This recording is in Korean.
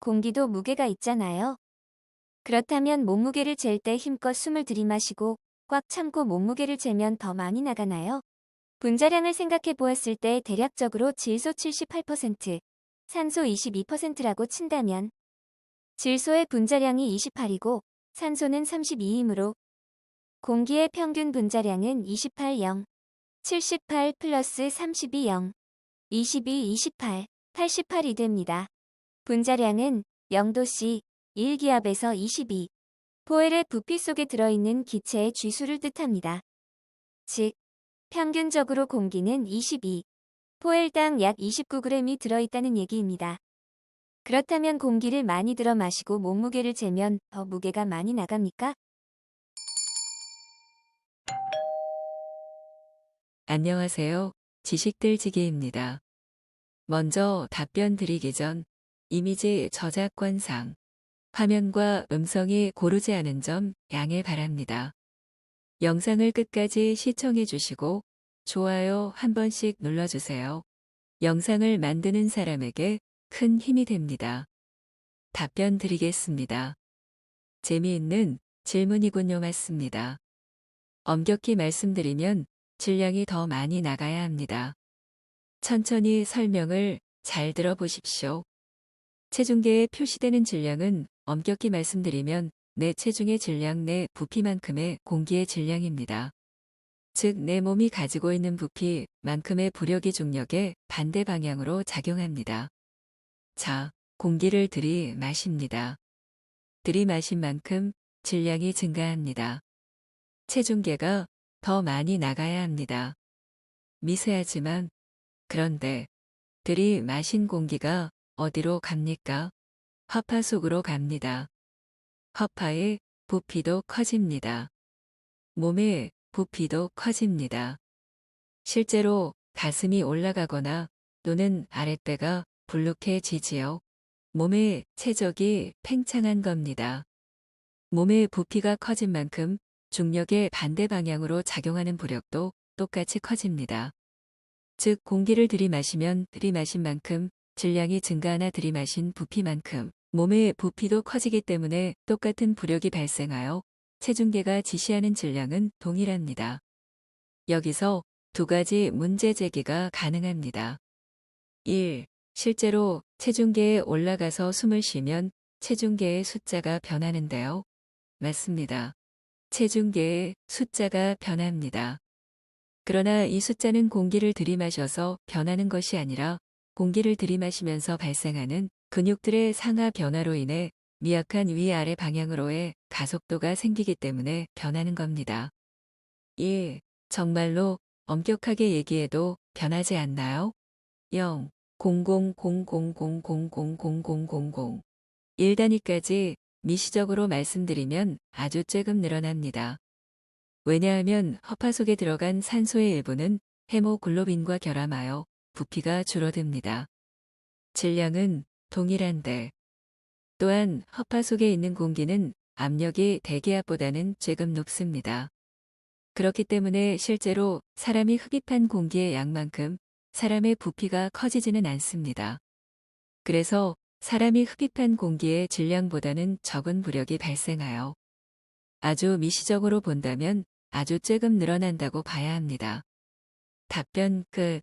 공기도 무게가 있잖아요. 그렇다면 몸무게를 잴 때 힘껏 숨을 들이마시고 꽉 참고 몸무게를 재면 더 많이 나가나요? 분자량을 생각해 보았을 때 대략적으로 질소 78%, 산소 22%라고 친다면 질소의 분자량이 28이고 산소는 32이므로 공기의 평균 분자량은 28, 0, 78 플러스 32, 0, 22, 28, 88이 됩니다. 분자량은 0도씨 1기압에서 22. 포엘의 부피 속에 들어있는 기체의 쥐수를 뜻합니다. 즉, 평균적으로 공기는 22. 포엘당 약 29g이 들어있다는 얘기입니다. 그렇다면 공기를 많이 들어 마시고 몸무게를 재면 더 무게가 많이 나갑니까? 안녕하세요. 지식들지기입니다. 먼저 답변 드리기 전 이미지 저작권상 화면과 음성이 고르지 않은 점 양해 바랍니다. 영상을 끝까지 시청해 주시고 좋아요 한 번씩 눌러주세요. 영상을 만드는 사람에게 큰 힘이 됩니다. 답변 드리겠습니다. 재미있는 질문이군요. 맞습니다. 엄격히 말씀드리면 질량이 더 많이 나가야 합니다. 천천히 설명을 잘 들어보십시오. 체중계에 표시되는 질량은 엄격히 말씀드리면 내 체중의 질량 내 부피만큼의 공기의 질량입니다. 즉, 내 몸이 가지고 있는 부피만큼의 부력이 중력에 반대 방향으로 작용합니다. 자, 공기를 들이마십니다. 들이마신 만큼 질량이 증가합니다. 체중계가 더 많이 나가야 합니다. 미세하지만 그런데 들이마신 공기가 어디로 갑니까? 허파 속으로 갑니다. 허파의 부피도 커집니다. 몸의 부피도 커집니다. 실제로 가슴이 올라가거나 또는 아랫배가 불룩해지지요. 몸의 체적이 팽창한 겁니다. 몸의 부피가 커진 만큼 중력의 반대 방향으로 작용하는 부력도 똑같이 커집니다. 즉 공기를 들이마시면 들이마신 만큼 질량이 증가하나 들이마신 부피만큼 몸의 부피도 커지기 때문에 똑같은 부력이 발생하여 체중계가 지시하는 질량은 동일합니다. 여기서 두 가지 문제 제기가 가능합니다. 1. 실제로 체중계에 올라가서 숨을 쉬면 체중계의 숫자가 변하는데요. 맞습니다. 체중계의 숫자가 변합니다. 그러나 이 숫자는 공기를 들이마셔서 변하는 것이 아니라 공기를 들이마시면서 발생하는 근육들의 상하 변화로 인해 미약한 위아래 방향으로의 가속도가 생기기 때문에 변하는 겁니다. 1. 정말로 엄격하게 얘기해도 변하지 않나요? 0. 000000000000 1단위까지 미시적으로 말씀드리면 아주 조금 늘어납니다. 왜냐하면 허파 속에 들어간 산소의 일부는 헤모글로빈과 결함하여 부피가 줄어듭니다. 질량은 동일한데 또한 허파 속에 있는 공기는 압력이 대기압보다는 조금 높습니다. 그렇기 때문에 실제로 사람이 흡입한 공기의 양만큼 사람의 부피가 커지지는 않습니다. 그래서 사람이 흡입한 공기의 질량보다는 적은 부력이 발생하여 아주 미시적으로 본다면 아주 조금 늘어난다고 봐야 합니다. 답변 끝.